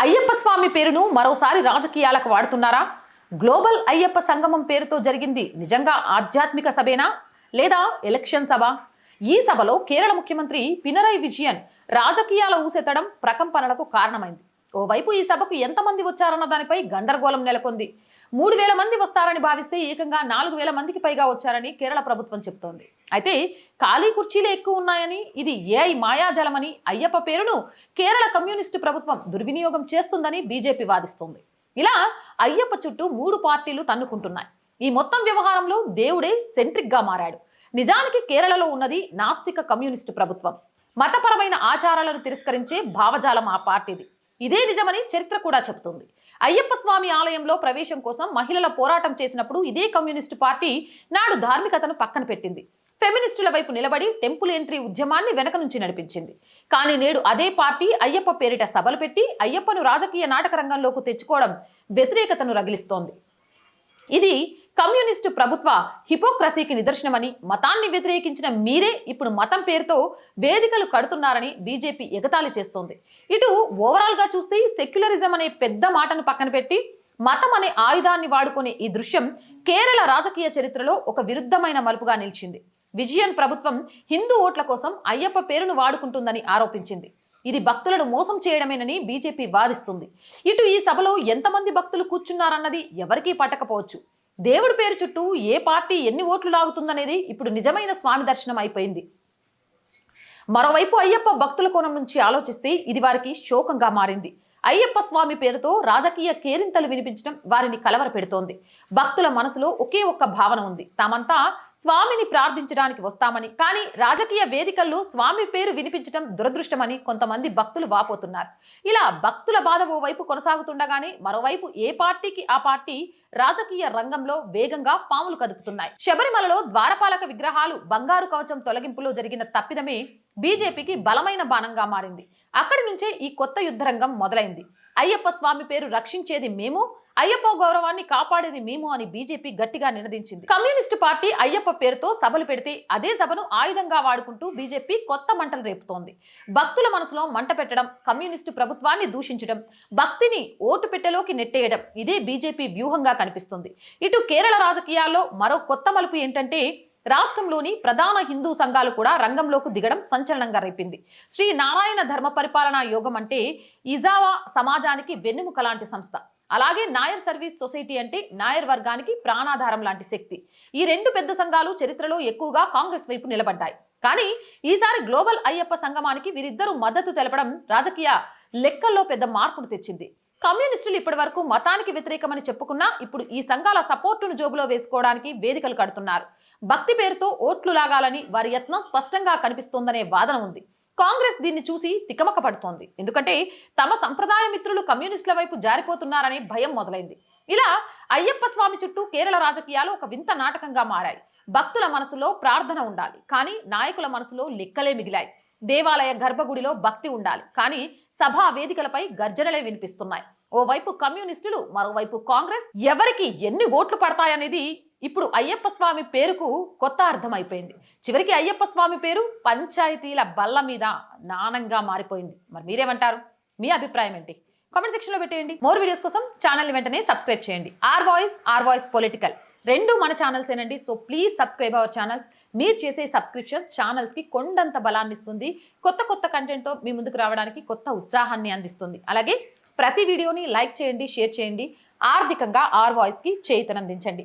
అయ్యప్ప స్వామి పేరును మరోసారి రాజకీయాలకు వాడుతున్నారా? గ్లోబల్ అయ్యప్ప సంగమం పేరుతో జరిగింది నిజంగా ఆధ్యాత్మిక సభేనా? లేదా ఎలక్షన్ సభ? ఈ సభలో కేరళ ముఖ్యమంత్రి పినరై విజయన్ రాజకీయాల ఊసెత్తడం ప్రకంపనలకు కారణమైంది. ఓవైపు ఈ సభకు ఎంతమంది వచ్చారన్న దానిపై గందరగోళం నెలకొంది. మూడు వేల మంది వస్తారని భావిస్తే ఏకంగా నాలుగు వేల మందికి పైగా వచ్చారని కేరళ ప్రభుత్వం చెబుతోంది. అయితే ఖాళీ కుర్చీలే ఎక్కువ ఉన్నాయని ఇది ఏఐ మాయాజలమని అయ్యప్ప పేరును కేరళ కమ్యూనిస్టు ప్రభుత్వం దుర్వినియోగం చేస్తుందని బీజేపీ వాదిస్తోంది. ఇలా అయ్యప్ప చుట్టూ మూడు పార్టీలు తన్నుకుంటున్నాయి. ఈ మొత్తం వ్యవహారంలో దేవుడే సెంట్రిక్గా మారాడు. నిజానికి కేరళలో ఉన్నది నాస్తిక కమ్యూనిస్టు ప్రభుత్వం. మతపరమైన ఆచారాలను తిరస్కరించే భావజాలం ఆ పార్టీది. ఇదే నిజమని చరిత్ర కూడా చెబుతుంది. అయ్యప్ప స్వామి ఆలయంలో ప్రవేశం కోసం మహిళల పోరాటం చేసినప్పుడు ఇదే కమ్యూనిస్టు పార్టీ నాడు ధార్మికతను పక్కన పెట్టింది. ఫెమినిస్టుల వైపు నిలబడి టెంపుల్ ఎంట్రీ ఉద్యమాన్ని వెనక నుంచి నడిపించింది. కానీ నేడు అదే పార్టీ అయ్యప్ప పేరిట సభలు పెట్టి అయ్యప్పను రాజకీయ నాటక రంగంలోకి తెచ్చుకోవడం వ్యతిరేకతను రగిలిస్తోంది. ఇది కమ్యూనిస్టు ప్రభుత్వ హిపోక్రసీకి నిదర్శనమని మతాన్ని వ్యతిరేకించిన మీరే ఇప్పుడు మతం పేరుతో వేదికలు కడుతున్నారని బీజేపీ ఎగతాళి చేస్తోంది. ఇటు ఓవరాల్గా చూస్తే సెక్యులరిజం అనే పెద్ద మాటను పక్కన పెట్టి మతం అనే ఆయుధాన్ని వాడుకునే ఈ దృశ్యం కేరళ రాజకీయ చరిత్రలో ఒక విరుద్ధమైన మలుపుగా నిలిచింది. విజయన్ ప్రభుత్వం హిందూ ఓట్ల కోసం అయ్యప్ప పేరును వాడుకుంటుందని ఆరోపించింది. ఇది భక్తులను మోసం చేయడమేనని బీజేపీ వాదిస్తుంది. ఇటు ఈ సభలో ఎంతమంది భక్తులు కూర్చున్నారన్నది ఎవరికీ పట్టకపోవచ్చు. దేవుడి పేరు చుట్టూ ఏ పార్టీ ఎన్ని ఓట్లు లాగుతుందనేది ఇప్పుడు నిజమైన స్వామి దర్శనం అయిపోయింది. మరోవైపు అయ్యప్ప భక్తుల కోణం నుంచి ఆలోచిస్తే ఇది వారికి శోకంగా మారింది. అయ్యప్ప స్వామి పేరుతో రాజకీయ కేరింతలు వినిపించడం వారిని కలవర పెడుతోంది భక్తుల మనసులో ఒకే ఒక్క భావన ఉంది. తామంతా స్వామిని ప్రార్థించడానికి వస్తామని కానీ రాజకీయ వేదికల్లో స్వామి పేరు వినిపించడం దురదృష్టమని కొంతమంది భక్తులు వాపోతున్నారు. ఇలా భక్తుల బాధ ఓవైపు కొనసాగుతుండగానే మరోవైపు ఏ పార్టీకి ఆ పార్టీ రాజకీయ రంగంలో వేగంగా పాములు కదుపుతున్నాయి. శబరిమలలో ద్వారపాలక విగ్రహాలు బంగారు కవచం తొలగింపులో జరిగిన తప్పిదమే బీజేపీకి బలమైన బాణంగా మారింది. అక్కడి నుంచే ఈ కొత్త యుద్ధరంగం మొదలైంది. అయ్యప్ప స్వామి పేరు రక్షించేది మేము అయ్యప్ప గౌరవాన్ని కాపాడేది మేము అని బీజేపీ గట్టిగా నినదించింది. కమ్యూనిస్టు పార్టీ అయ్యప్ప పేరుతో సభలు పెడితే అదే సభను ఆయుధంగా వాడుకుంటూ బీజేపీ కొత్త మంటలు రేపుతోంది. భక్తుల మనసులో మంట పెట్టడం కమ్యూనిస్టు ప్రభుత్వాన్ని దూషించడం భక్తిని ఓటు పెట్టెలోకి నెట్టేయడం ఇదే బీజేపీ వ్యూహంగా కనిపిస్తుంది. ఇటు కేరళ రాజకీయాల్లో మరో కొత్త మలుపు ఏంటంటే రాష్ట్రంలోని ప్రధాన హిందూ సంఘాలు కూడా రంగంలోకి దిగడం సంచలనంగా రేపింది. శ్రీ నారాయణ ధర్మ పరిపాలనా యోగం అంటే ఇజావా సమాజానికి వెన్నెముక లాంటి సంస్థ. అలాగే నాయర్ సర్వీస్ సొసైటీ అంటే నాయర్ వర్గానికి ప్రాణాధారం లాంటి శక్తి. ఈ రెండు పెద్ద సంఘాలు చరిత్రలో ఎక్కువగా కాంగ్రెస్ వైపు నిలబడ్డాయి. కానీ ఈసారి గ్లోబల్ అయ్యప్ప సంగమానికి వీరిద్దరూ మద్దతు తెలపడం రాజకీయ లెక్కల్లో పెద్ద మార్పును తెచ్చింది. కమ్యూనిస్టులు ఇప్పటి వరకు మతానికి వ్యతిరేకమని చెప్పుకున్నా ఇప్పుడు ఈ సంఘాల సపోర్టును జోబులో వేసుకోవడానికి వేదికలు కడుతున్నారు. భక్తి పేరుతో ఓట్లు లాగాలని వారి యత్నం స్పష్టంగా కనిపిస్తోందనే వాదన ఉంది. కాంగ్రెస్ దీన్ని చూసి తికమక పడుతోంది ఎందుకంటే తమ సంప్రదాయ మిత్రులు కమ్యూనిస్టుల వైపు జారిపోతున్నారనే భయం మొదలైంది. ఇలా అయ్యప్ప స్వామి చుట్టూ కేరళ రాజకీయాలు ఒక వింత నాటకంగా మారాయి. భక్తుల మనసులో ప్రార్థన ఉండాలి. కానీ నాయకుల మనసులో లెక్కలే మిగిలాయి. దేవాలయ గర్భగుడిలో భక్తి ఉండాలి. కానీ సభా వేదికలపై గర్జనలే వినిపిస్తున్నాయి. ఓవైపు కమ్యూనిస్టులు మరోవైపు కాంగ్రెస్ ఎవరికి ఎన్ని ఓట్లు పడతాయనేది ఇప్పుడు అయ్యప్ప స్వామి పేరుకు కొత్త అర్థం అయిపోయింది చివరికి అయ్యప్ప స్వామి పేరు పంచాయతీల బల్ల మీద నానంగా మారిపోయింది. మరి మీరేమంటారు? మీ అభిప్రాయం ఏంటి? కామెంట్ సెక్షన్లో పెట్టేయండి. మోర్ వీడియోస్ కోసం ఛానల్ని వెంటనే సబ్స్క్రైబ్ చేయండి. R voice R voice political. రెండు మన ఛానల్స్ ఏనండి. So please subscribe our channels. మీరు చేసే సబ్స్క్రిప్షన్స్ ఛానల్స్కి కొండంత బలాన్ని ఇస్తుంది. కొత్త కొత్త కంటెంట్తో మీ ముందుకు రావడానికి కొత్త ఉత్సాహాన్ని అందిస్తుంది. అలాగే ప్రతి వీడియోని లైక్ చేయండి షేర్ చేయండి. ఆర్థికంగా ఆర్ వాయిస్కి చేతనందించండి